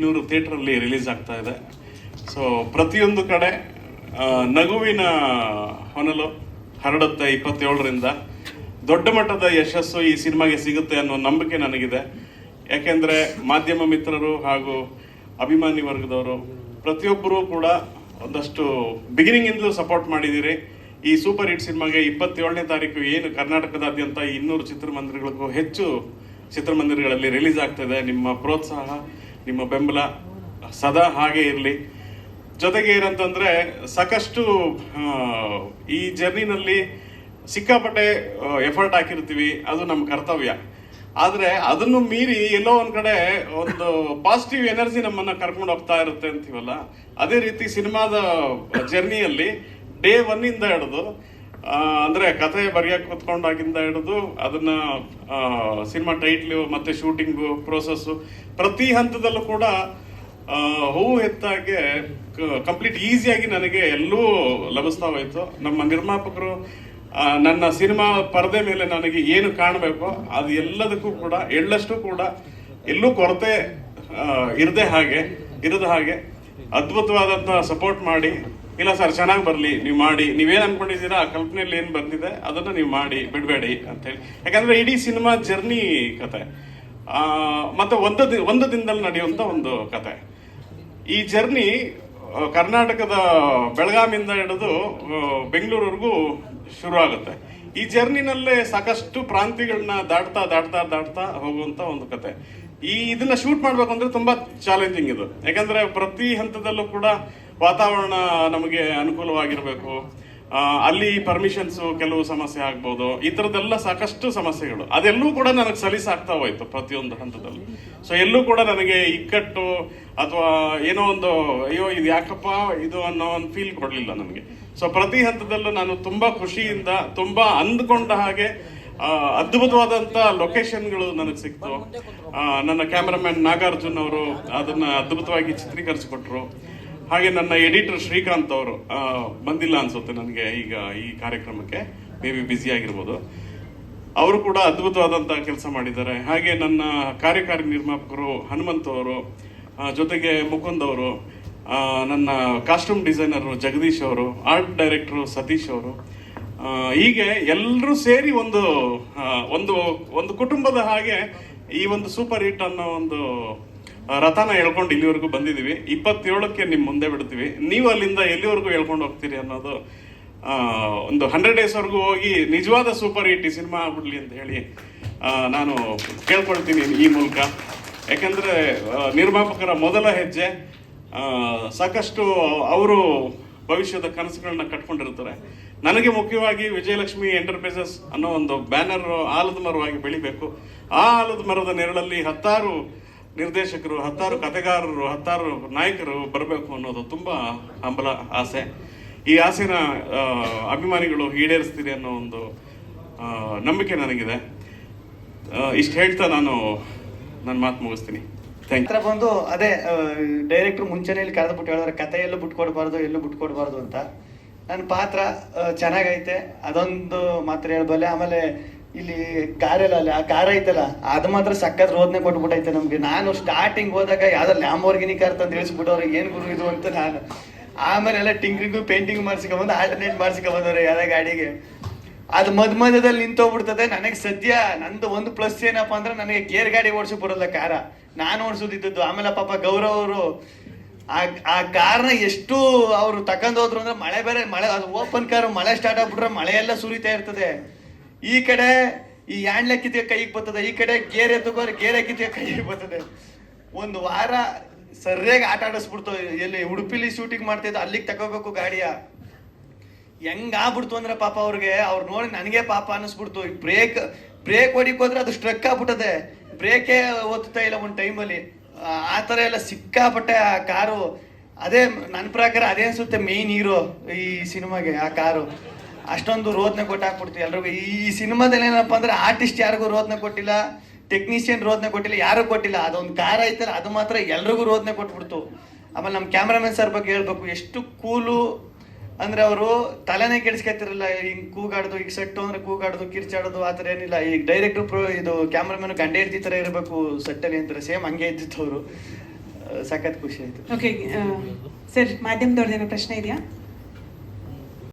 ಇನ್ನೂರು ಥಿಯೇಟ್ರಲ್ಲಿ ರಿಲೀಸ್ ಆಗ್ತಾ ಇದೆ. ಸೊ ಪ್ರತಿಯೊಂದು ಕಡೆ ನಗುವಿನ ಹೊನಲು ಹರಡುತ್ತೆ ಇಪ್ಪತ್ತೇಳರಿಂದ. ದೊಡ್ಡ ಮಟ್ಟದ ಯಶಸ್ಸು ಈ ಸಿನಿಮಾಗೆ ಸಿಗುತ್ತೆ ಅನ್ನೋ ನಂಬಿಕೆ ನನಗಿದೆ. ಯಾಕೆಂದ್ರೆ ಮಾಧ್ಯಮ ಮಿತ್ರರು ಹಾಗೂ ಅಭಿಮಾನಿ ವರ್ಗದವರು ಪ್ರತಿಯೊಬ್ಬರೂ ಕೂಡ ಒಂದಷ್ಟು ಬಿಗಿನಿಂಗ್ ಇಂದಲೂ ಸಪೋರ್ಟ್ ಮಾಡಿದ್ದೀರಿ. ಈ ಸೂಪರ್ ಹಿಟ್ ಸಿನಿಮಾಗೆ ಇಪ್ಪತ್ತೇಳನೇ ತಾರೀಕು ಏನು ಕರ್ನಾಟಕದಾದ್ಯಂತ ಇನ್ನೂರು ಚಿತ್ರಮಂದಿರಗಳಿಗೂ ಹೆಚ್ಚು ಚಿತ್ರಮಂದಿರಗಳಲ್ಲಿ ರಿಲೀಸ್ ಇದೆ. ನಿಮ್ಮ ಪ್ರೋತ್ಸಾಹ ನಿಮ್ಮ ಬೆಂಬಲ ಸದಾ ಹಾಗೆ ಇರಲಿ. ಜೊತೆಗೆ ಏನಂತಂದ್ರೆ ಸಾಕಷ್ಟು ಈ ಜರ್ನಿನಲ್ಲಿ ಸಿಕ್ಕಾಪಟ್ಟೆ ಎಫರ್ಟ್ ಹಾಕಿರ್ತೀವಿ. ಅದು ನಮ್ಮ ಕರ್ತವ್ಯ. ಆದರೆ ಅದನ್ನು ಮೀರಿ ಎಲ್ಲೋ ಒಂದು ಕಡೆ ಒಂದು ಪಾಸಿಟಿವ್ ಎನರ್ಜಿ ನಮ್ಮನ್ನ ಕರ್ಕೊಂಡು ಹೋಗ್ತಾ ಇರುತ್ತೆ ಅಂತೀವಲ್ಲ? ಅದೇ ರೀತಿ ಸಿನಿಮಾದ ಜರ್ನಿಯಲ್ಲಿ ಡೇ ಒನ್ನಿಂದ ಹಿಡಿದು ಅಂದ್ರೆ ಕಥೆ ಬರೆಯೋಕೆ ಕೂತ್ಕೊಂಡಾಗಿಂದ ಹಿಡಿದು ಅದನ್ನ ಸಿನಿಮಾ ಟೈಟ್ಲು ಮತ್ತೆ ಶೂಟಿಂಗು, ಪ್ರೋಸೆಸ್ಸು, ಪ್ರತಿ ಹಂತದಲ್ಲೂ ಕೂಡ ಹೂವು ಹೆತ್ತಾಗೆ ಕಂಪ್ಲೀಟ್ ಈಸಿಯಾಗಿ ನನಗೆ ಎಲ್ಲೂ ಲಭಿಸ್ತಾ ಹೋಯಿತು ನಮ್ಮ ನಿರ್ಮಾಪಕರು ನನ್ನ ಸಿನಿಮಾ ಪರದೆ ಮೇಲೆ ನನಗೆ ಏನು ಕಾಣಬೇಕು ಅದು ಎಲ್ಲದಕ್ಕೂ ಕೂಡ, ಎಳ್ಳಷ್ಟು ಕೂಡ ಎಲ್ಲೂ ಕೊರತೆ ಇರದೆ ಹಾಗೆ, ಇರದ ಹಾಗೆ ಅದ್ಭುತವಾದಂತಹ ಸಪೋರ್ಟ್ ಮಾಡಿ ಇಲ್ಲ ಸರ್, ಚೆನ್ನಾಗಿ ಬರಲಿ. ನೀವು ಮಾಡಿ. ನೀವೇನು ಅನ್ಕೊಂಡಿದ್ದೀರಾ, ಆ ಕಲ್ಪನೆಯಲ್ಲಿ ಏನು ಬಂದಿದೆ, ಅದನ್ನ ನೀವು ಮಾಡಿ, ಬಿಡಬೇಡಿ ಅಂತ ಹೇಳಿ ಯಾಕಂದ್ರೆ ಇಡೀ ಸಿನಿಮಾ ಜರ್ನಿ ಕತೆ. ಮತ್ತೆ ಒಂದು ದಿ- ಒಂದು ದಿನದಲ್ಲಿ ನಡೆಯುವಂತ ಒಂದು ಕತೆ. ಈ ಜರ್ನಿ ಕರ್ನಾಟಕದ ಬೆಳಗಾಮಿಂದ ಹಿಡಿದು ಬೆಂಗಳೂರವರೆಗೂ ಶುರು ಆಗುತ್ತೆ. ಈ ಜರ್ನಿನಲ್ಲೇ ಸಾಕಷ್ಟು ಪ್ರಾಂತಿಗಳನ್ನ ದಾಟ್ತಾ ದಾಟ್ತಾ ದಾಟ್ತಾ ಹೋಗುವಂತ ಒಂದು ಕತೆ. ಈ ಇದನ್ನ ಶೂಟ್ ಮಾಡಬೇಕು ಅಂದ್ರೆ ತುಂಬಾ ಚಾಲೆಂಜಿಂಗ್ ಇದು. ಯಾಕಂದ್ರೆ ಪ್ರತಿ ಹಂತದಲ್ಲೂ ಕೂಡ ವಾತಾವರಣ ನಮಗೆ ಅನುಕೂಲವಾಗಿರಬೇಕು. ಅಲ್ಲಿ ಪರ್ಮಿಷನ್ಸ್ ಕೆಲವು ಸಮಸ್ಯೆ ಆಗ್ಬೋದು. ಈ ಥರದ್ದೆಲ್ಲ ಸಾಕಷ್ಟು ಸಮಸ್ಯೆಗಳು. ಅದೆಲ್ಲೂ ಕೂಡ ನನಗೆ ಸಲೀಸಾಗ್ತಾ ಹೋಯ್ತು ಪ್ರತಿಯೊಂದು ಹಂತದಲ್ಲಿ. ಸೊ ಎಲ್ಲೂ ಕೂಡ ನನಗೆ ಇಕ್ಕಟ್ಟು ಅಥವಾ ಏನೋ ಒಂದು ಅಯ್ಯೋ ಇದು ಯಾಕಪ್ಪ ಇದು ಅನ್ನೋ ಒಂದು ಫೀಲ್ ಕೊಡಲಿಲ್ಲ ನನಗೆ. ಸೊ ಪ್ರತಿ ಹಂತದಲ್ಲೂ ನಾನು ತುಂಬಾ ಖುಷಿಯಿಂದ ತುಂಬಾ ಅಂದ್ಕೊಂಡ ಹಾಗೆ ಅದ್ಭುತವಾದಂಥ ಅದ್ಭುತವಾದಂತ ಲೊಕೇಶನ್ಗಳು ನನಗೆ ಸಿಕ್ತು. ನನ್ನ ಕ್ಯಾಮ್ರಾಮ್ಯಾನ್ ನಾಗಾರ್ಜುನ್ ಅವರು ಅದನ್ನ ಅದ್ಭುತವಾಗಿ ಚಿತ್ರೀಕರಿಸಿಕೊಟ್ರು. ಹಾಗೆ ನನ್ನ ಎಡಿಟರ್ ಶ್ರೀಕಾಂತ್ ಅವರು ಬಂದಿಲ್ಲ ಅನ್ಸುತ್ತೆ ನನಗೆ ಈಗ ಈ ಕಾರ್ಯಕ್ರಮಕ್ಕೆ. ಮೇ ಬಿ ಬ್ಯುಸಿ ಆಗಿರ್ಬೋದು. ಅವರು ಕೂಡ ಅದ್ಭುತವಾದಂತಹ ಕೆಲಸ ಮಾಡಿದ್ದಾರೆ. ಹಾಗೆ ನನ್ನ ಕಾರ್ಯಕಾರಿ ನಿರ್ಮಾಪಕರು ಹನುಮಂತ್ ಅವರು ಜೊತೆಗೆ ಮುಕುಂದ್ ಅವರು ನನ್ನ ಕಾಸ್ಟ್ಯೂಮ್ ಡಿಸೈನರು ಜಗದೀಶ್ ಅವರು ಆರ್ಟ್ ಡೈರೆಕ್ಟ್ರು ಸತೀಶ್ ಅವರು ಹೀಗೆ ಎಲ್ಲರೂ ಸೇರಿ ಒಂದು ಒಂದು ಒಂದು ಕುಟುಂಬದ ಹಾಗೆ ಈ ಒಂದು ಸೂಪರ್ ಹಿಟ್ ಅನ್ನೋ ಒಂದು ರಥನ ಎಳ್ಕೊಂಡು ಇಲ್ಲಿವರೆಗೂ ಬಂದಿದ್ದೀವಿ. ಇಪ್ಪತ್ತೇಳಕ್ಕೆ ನಿಮ್ಮ ಮುಂದೆ ಬಿಡ್ತೀವಿ. ನೀವು ಅಲ್ಲಿಂದ ಎಲ್ಲಿವರೆಗೂ ಎಳ್ಕೊಂಡು ಹೋಗ್ತೀರಿ ಅನ್ನೋದು ಒಂದು ಹಂಡ್ರೆಡ್ ಡೇಸ್ವರೆಗೂ ಹೋಗಿ ನಿಜವಾದ ಸೂಪರ್ ಹಿಟ್ ಈ ಸಿನಿಮಾ ಆಗ್ಬಿಡ್ಲಿ ಅಂತ ಹೇಳಿ ನಾನು ಕೇಳ್ಕೊಳ್ತೀನಿ ಈ ಮೂಲಕ. ಯಾಕೆಂದರೆ ನಿರ್ಮಾಪಕರ ಮೊದಲ ಹೆಜ್ಜೆ ಸಾಕಷ್ಟು ಅವರು ಭವಿಷ್ಯದ ಕನಸುಗಳನ್ನ ಕಟ್ಕೊಂಡಿರ್ತಾರೆ. ನನಗೆ ಮುಖ್ಯವಾಗಿ ವಿಜಯಲಕ್ಷ್ಮಿ ಎಂಟರ್ಪ್ರೈಸಸ್ ಅನ್ನೋ ಒಂದು ಬ್ಯಾನರ್ ಆಲದ ಮರವಾಗಿ ಬೆಳಿಬೇಕು. ಆ ಆಲದ ಮರದ ನೆರಳಲ್ಲಿ ಹತ್ತಾರು ನಿರ್ದೇಶಕರು, ಹತ್ತಾರು ಕಥೆಗಾರರು, ಹತ್ತಾರು ನಾಯಕರು ಬರಬೇಕು ಅನ್ನೋದು ತುಂಬ ಹಂಬಲ, ಆಸೆ. ಈ ಆಸೆನ ಅಭಿಮಾನಿಗಳು ಈಡೇರಿಸ್ತೀರಿ ಅನ್ನೋ ಒಂದು ನಂಬಿಕೆ ನನಗಿದೆ. ಇಷ್ಟು ಹೇಳ್ತಾ ನಾನು ನನ್ನ ಮಾತು ಮುಗಿಸ್ತೀನಿ. ಹತ್ರ ಬಂದು ಅದೇ ಡೈರೆಕ್ಟ್ರು ಮುಂಚೆನೇ ಇಲ್ಲಿ ಕರೆದ್ಬಿಟ್ಟು ಹೇಳಿದ್ರೆ ಕತೆ ಎಲ್ಲೂ ಬಿಟ್ಕೊಡ್ಬಾರ್ದು ಎಲ್ಲೂ ಬಿಟ್ಕೊಡ್ಬಾರ್ದು ಅಂತ. ನನ್ನ ಪಾತ್ರ ಚೆನ್ನಾಗೈತೆ. ಅದೊಂದು ಮಾತ್ರ ಹೇಳ್ಬಲ್ಲೆ, ಆಮೇಲೆ ಇಲ್ಲಿ ಕಾರೆಲ್ಲ ಅಲ್ಲಿ, ಆ ಕಾರ್ ಐತಲ್ಲ, ಅದು ಮಾತ್ರ ಸಕ್ಕತ್ ರೋದನೆ ಕೊಟ್ಬಿಟ್ಟೈತೆ ನಮ್ಗೆ. ನಾನು ಸ್ಟಾರ್ಟಿಂಗ್ ಹೋದಾಗ ಯಾವ್ದೋ ಲ್ಯಾಂಬೋರ್ಗಿನಿ ಕಾರ್ ತಂದು ಇಳಿಸ್ಬಿಟ್ಟವ್ರೆ, ಏನ್ ಗುರು ಇದು ಅಂತ ನಾನು. ಆಮೇಲೆ ಎಲ್ಲ ಟಿಂಕ್ರಿಂಗು ಪೇಂಟಿಂಗ್ ಮಾಡ್ಸ್ಕೊಂಬಂದು ಆಲ್ಟರ್ನೇಟ್ ಮಾಡ್ಸ್ಕೊಂಬಂದವ್ರೆ ಯಾವ್ದೇ ಗಾಡಿಗೆ. ಅದು ಮದ್ ಮಧ್ಯದಲ್ಲಿ ನಿಂತೋಗ್ಬಿಡ್ತದೆ. ನನಗೆ ಸದ್ಯ ನಂದು ಒಂದು ಪ್ಲಸ್ ಏನಪ್ಪಾ ಅಂದ್ರೆ ನನಗೆ ಗೇರ್ ಗಾಡಿ ಓಡಿಸಿ ಬರೋಲ್ಲ ಕಾರ ನಾನು ಓಡಿಸೋದಿದ್ದದ್ದು. ಆಮೇಲೆ ಪಾಪ ಗೌರವ್ ಅವರು, ಆ ಆ ಕಾರ್ನ ಎಷ್ಟು ಅವರು ತಕೊಂಡೋದ್ರು ಅಂದ್ರೆ ಮಳೆ ಬೇರೆ, ಮಳೆ, ಅದು ಓಪನ್ ಕಾರ್ ಮಳೆ ಸ್ಟಾರ್ಟ್ ಆಗ್ಬಿಟ್ರೆ ಮಳೆ ಎಲ್ಲ ಸುರಿತಾ ಇರ್ತದೆ. ಈ ಕಡೆ ಈ ಯಾಂಡ್ಲೆ ಕಿತ್ತಿಗೆ ಕೈಗೆ ಬರ್ತದೆ, ಈ ಕಡೆ ಗೇರೆ ತಗೋರೆ ಗೇರೆ ಕಿತ್ತಿಗೆ ಕೈಗೆ ಬರ್ತದೆ. ಒಂದು ವಾರ ಸರಿಯಾಗಿ ಆಟ ಆಡಿಸ್ಬಿಡ್ತು, ಎಲ್ಲಿ ಉಡುಪಿಲಿ ಶೂಟಿಂಗ್ ಮಾಡ್ತಿದ್ದು, ಅಲ್ಲಿಗೆ ತಗೋಬೇಕು ಗಾಡಿಯ. ಹೆಂಗಾಗ್ಬಿಡ್ತು ಅಂದ್ರೆ ಪಾಪ ಅವ್ರಿಗೆ, ಅವ್ರು ನೋಡಿ ನನಗೆ ಪಾಪ ಅನ್ನಿಸ್ಬಿಡ್ತು ಬ್ರೇಕ್ ಬ್ರೇಕ್ ಹೊಡಿಕ್ ಹೋದ್ರೆ ಅದು ಸ್ಟ್ರಕ್ ಆಗ್ಬಿಟ್ಟದೆ. ಬ್ರೇಕೇ ಓದ್ತಾ ಇಲ್ಲ ಒಂದು ಟೈಮಲ್ಲಿ ಆ ಥರ ಎಲ್ಲ ಸಿಕ್ಕಾಪಟ್ಟೆ ಆ ಕಾರು. ಅದೇ ನನ್ನ ಪ್ರಕಾರ ಅದೇ ಅನಿಸುತ್ತೆ ಮೇಯ್ನ್ ಹೀರೋ ಈ ಸಿನಿಮಾಗೆ, ಆ ಕಾರು. ಅಷ್ಟೊಂದು ರೋದನೆ ಕೊಟ್ಟಾಕ್ಬಿಡ್ತೀವಿ ಎಲ್ರಿಗೂ. ಈ ಸಿನಿಮಾದಲ್ಲಿ ಏನಪ್ಪ ಅಂದ್ರೆ ಆರ್ಟಿಸ್ಟ್ ಯಾರಿಗೂ ರೋದನೆ ಕೊಟ್ಟಿಲ್ಲ ಟೆಕ್ನಿಷಿಯನ್ ರೋದನೆ ಕೊಟ್ಟಿಲ್ಲ ಯಾರೂ ಕೊಟ್ಟಿಲ್ಲ. ಅದೊಂದು ಕಾರ್ ಐತಲ್ಲ, ಅದು ಮಾತ್ರ ಎಲ್ರಿಗೂ ರೋದನೆ ಕೊಟ್ಬಿಡ್ತು. ಆಮೇಲೆ ನಮ್ಮ ಕ್ಯಾಮ್ರಾಮನ್ ಸರ್ ಬಗ್ಗೆ ಹೇಳ್ಬೇಕು. ಎಷ್ಟು ಕೂಲು ಅಂದ್ರೆ ಅವರು ತಲೆನೇ ಕೆಡಿಸ್ಕೊತಿರಲ್ಲ, ಹಿಂಗ್ ಕೂಗಾಡೋದು, ಈಗ ಸೆಟ್ಟು ಅಂದ್ರೆ ಕೂಗಾಡೋದು, ಕಿರ್ಚಾಡೋದು, ಆ ಥರ ಏನಿಲ್ಲ. ಈಗ ಡೈರೆಕ್ಟ್ರು ಪ್ರೋ ಇದು ಕ್ಯಾಮ್ರಾಮನ್ ಗಂಡ ಇರ್ತಿ ಥರ ಇರಬೇಕು ಸೆಟ್ಟಲ್ಲಿ ಅಂತಾರೆ. ಸೇಮ್ ಹಂಗೆ ಇದ್ದಿತ್ತು ಅವರು. ಸಖತ್ ಖುಷಿ ಆಯ್ತು. ಓಕೆ ಸರ್ ಮಾಧ್ಯಮದವ್ರದ್ದೇನೋ ಪ್ರಶ್ನೆ ಇದೆಯಾ?